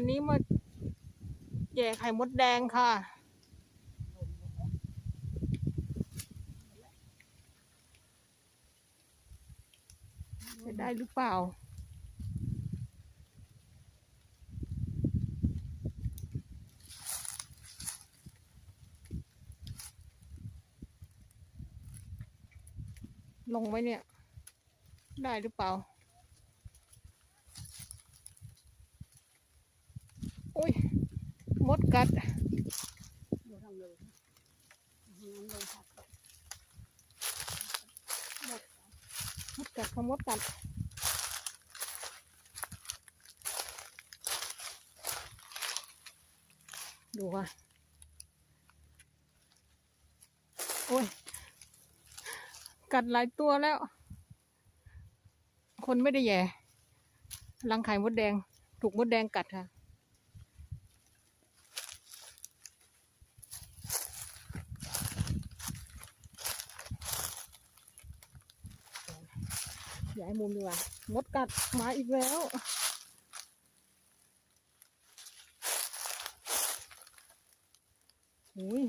วันนี้มาแย่ไข่มดแดงค่ะ จะได้หรือเปล่า ลงไว้เนี่ย ได้หรือเปล่า อุ้ย มดกัด ดูทำเลยน้ำลงผัก มดกัดขามดกัดดูค่ะ โอ้ย กัดหลายตัวแล้ว คนไม่ได้แย่ รังไข่มดแดง ถูกมดแดงกัดค่ะ มุมดีกว่ามดกัดมาอีกแล้วอุ้ย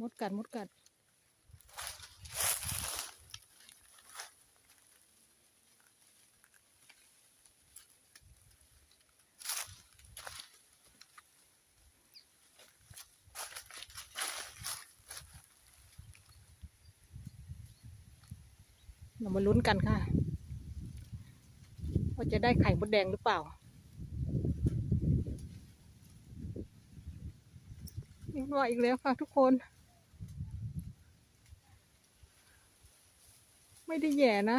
มดกัดมดกัด เรามาลุ้นกันค่ะว่าจะได้ไข่มดแดงหรือเปล่านี่มาอีกแล้วค่ะทุกคน ไม่ได้แย่นะ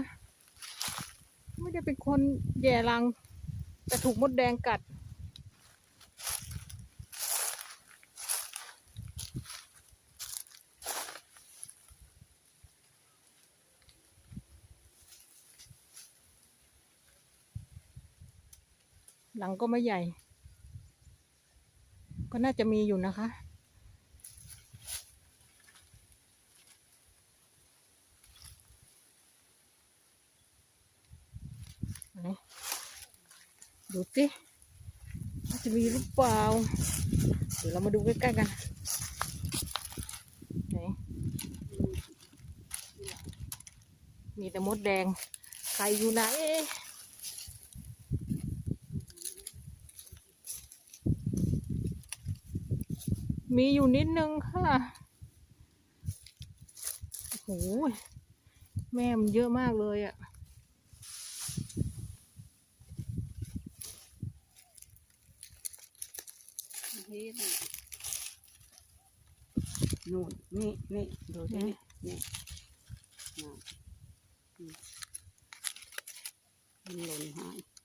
ไม่ได้เป็นคนแย่รัง แต่ถูกมดแดงกัด หลังก็ไม่ใหญ่ ก็น่าจะมีอยู่นะคะ ดูสิจะมีหรือเปล่า เดี๋ยวเรามาดูใกล้ๆกันไหนมีแต่มดแดง ใครอยู่ไหน มีอยู่นิดนึงค่ะ โอ้โห แม่มันเยอะมากเลยอะ่ะ นู่นนี่นี่ดูสินี่นี่นี่มันหล่นหาย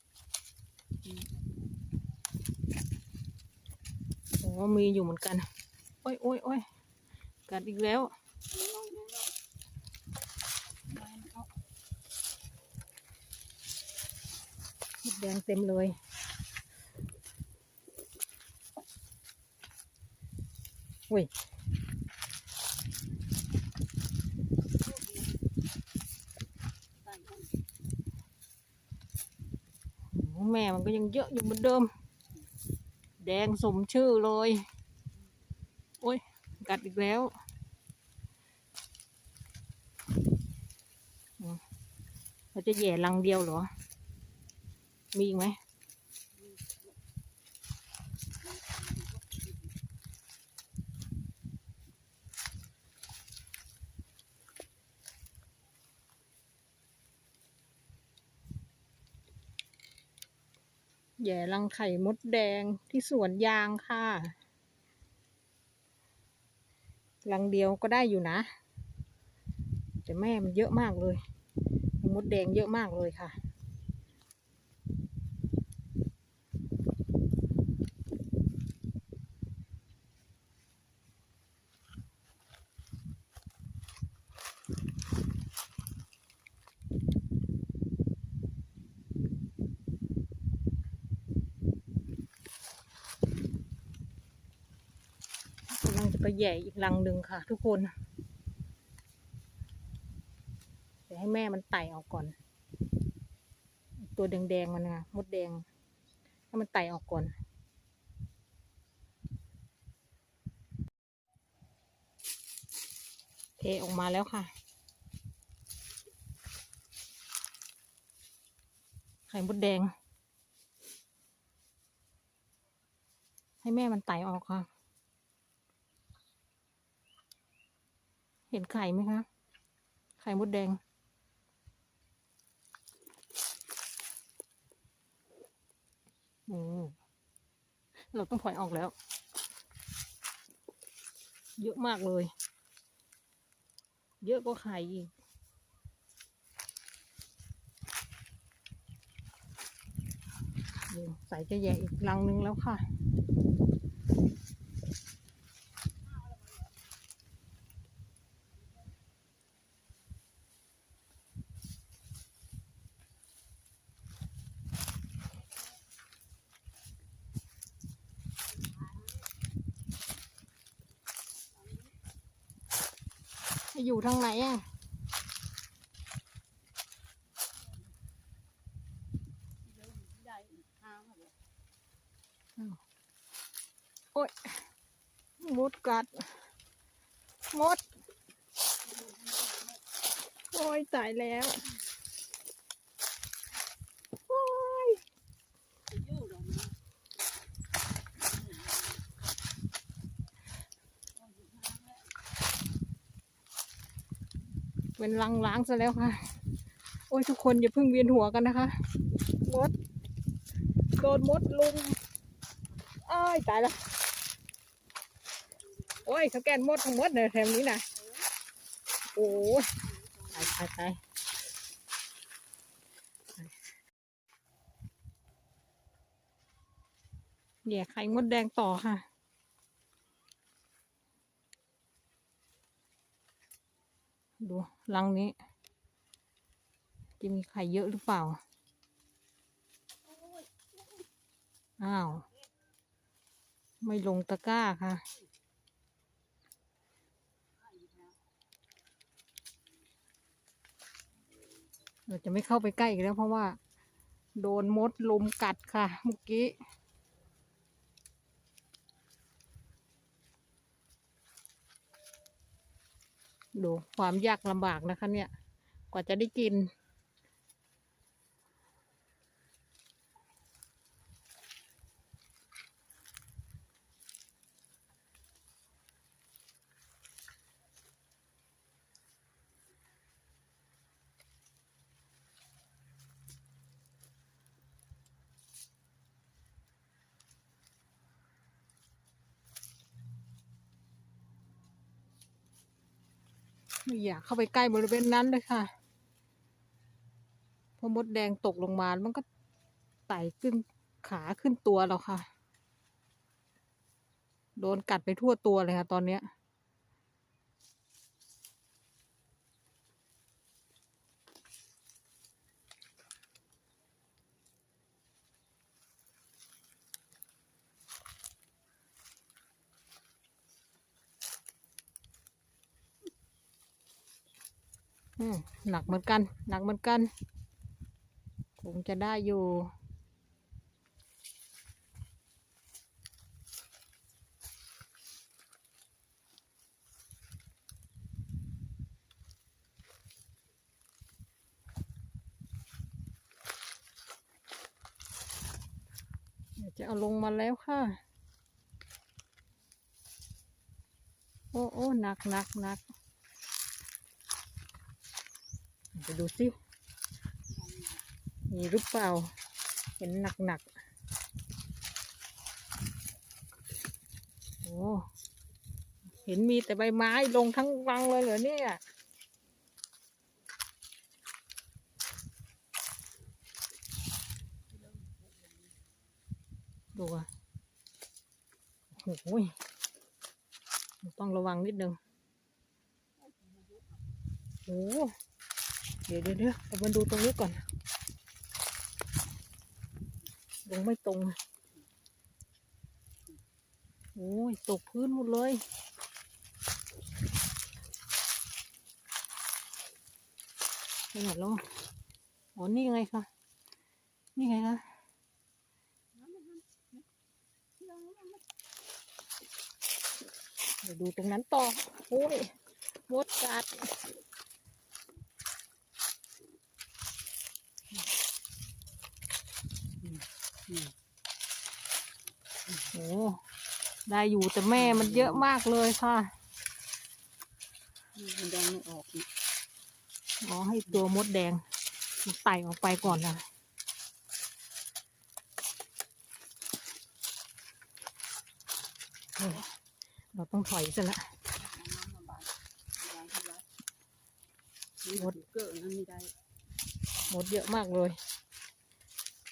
โอ้มีอยู่เหมือนกัน โอ้ยโอ้ยโอ้ยกัดอีกแล้ว แดงเต็มเลยอุ้ยแม่มันก็ยังเยอะอยู่เหมือนเดิม แดงสมชื่อเลย โอ้ย กัดอีกแล้ว เราจะแย่ลังเดียวเหรอ มีอีกไหม แย่รังไข่มดแดงที่สวนยางค่ะรังเดียวก็ได้อยู่นะ แต่แม่มันเยอะมากเลย มดแดงเยอะมากเลยค่ะ กำลังจะไปแย่อีกรังหนึ่งค่ะ ทุกคน เดี๋ยวให้แม่มันไต่ออกก่อน ตัวแดงๆมันนะมดแดง ให้มันไต่ออกก่อนเทออกมาแล้วค่ะ ไข่มดแดง ให้แม่มันไต่ออกค่ะ เห็นไข่ไหมคะ ไข่มดแดงอืมเราต้องถอยออกแล้ว เยอะมากเลย เยอะก็ไข่อีกใส่จะแย่อีกลังนึงแล้วค่ะ อยู่ทางไหนอะโอ้ยมดกัดมด โอ้ยตายแล้ว โอ้ย อยู่ตรงนี้ เป็นลังล้างซะแล้วค่ะ โอ้ยทุกคนอย่าเพิ่งเวียนหัวกันนะคะ มด โดนมดลุมอ้ายตายแล้วโอ้ยเขาแกนมดทั้งหมดเลยแถวนี้นะโอ้ยตายตายตายเดี๋ยวไข่มดแดงต่อค่ะ ดูรังนี้ จะมีไข่เยอะหรือเปล่า อ้าว ไม่ลงตะกร้าค่ะ เราจะไม่เข้าไปใกล้อีกแล้วเพราะว่า โดนมดลมกัดค่ะเมื่อกี้ ดูความยากลำบากนะคะเนี่ย กว่าจะได้กิน ไม่อยากเข้าไปใกล้บริเวณนั้นเลยค่ะพอมดแดงตกลงมา มันก็ไต่ขึ้นขาขึ้นตัวแล้วค่ะ โดนกัดไปทั่วตัวเลยค่ะ ตอนเนี้ย หนักเหมือนกัน หนักเหมือนกัน คงจะได้อยู่ จะเอาลงมาแล้วค่ะ โอ้โอ้หนักหนักหนัก ไป ดูสิมีหรือเปล่า เห็นหนักหนักๆโอ้เห็นมีแต่ใบไม้ลงทั้งรังเลยเหรอเนี่ยดูอะโอ้ยต้องระวังนิดนึงโอ้ เดี๋ยวเดี๋ยวเดี๋ยวมาดูตรงนี้ก่อน ลงไม่ตรง โอ้ย ตกพื้นหมดเลยขนาดล้วอ๋อนี่ไงคะ นี่ไงคะเดี๋ยวดูตรงนั้นต่อ โอ้ยมดกัด ได้อยู่แต่แม่มันเยอะมากเลยค่ะนี่มันยังไม่ออกนี่อ๋อให้ตัวมดแดงมันไต่ออกไปก่อนนะเฮ้ยเราต้องถอยซะละเอาน้ำมาบาดล้างให้รัดนี่มดเกิดนั่นไม่ได้มดเยอะมากเลยม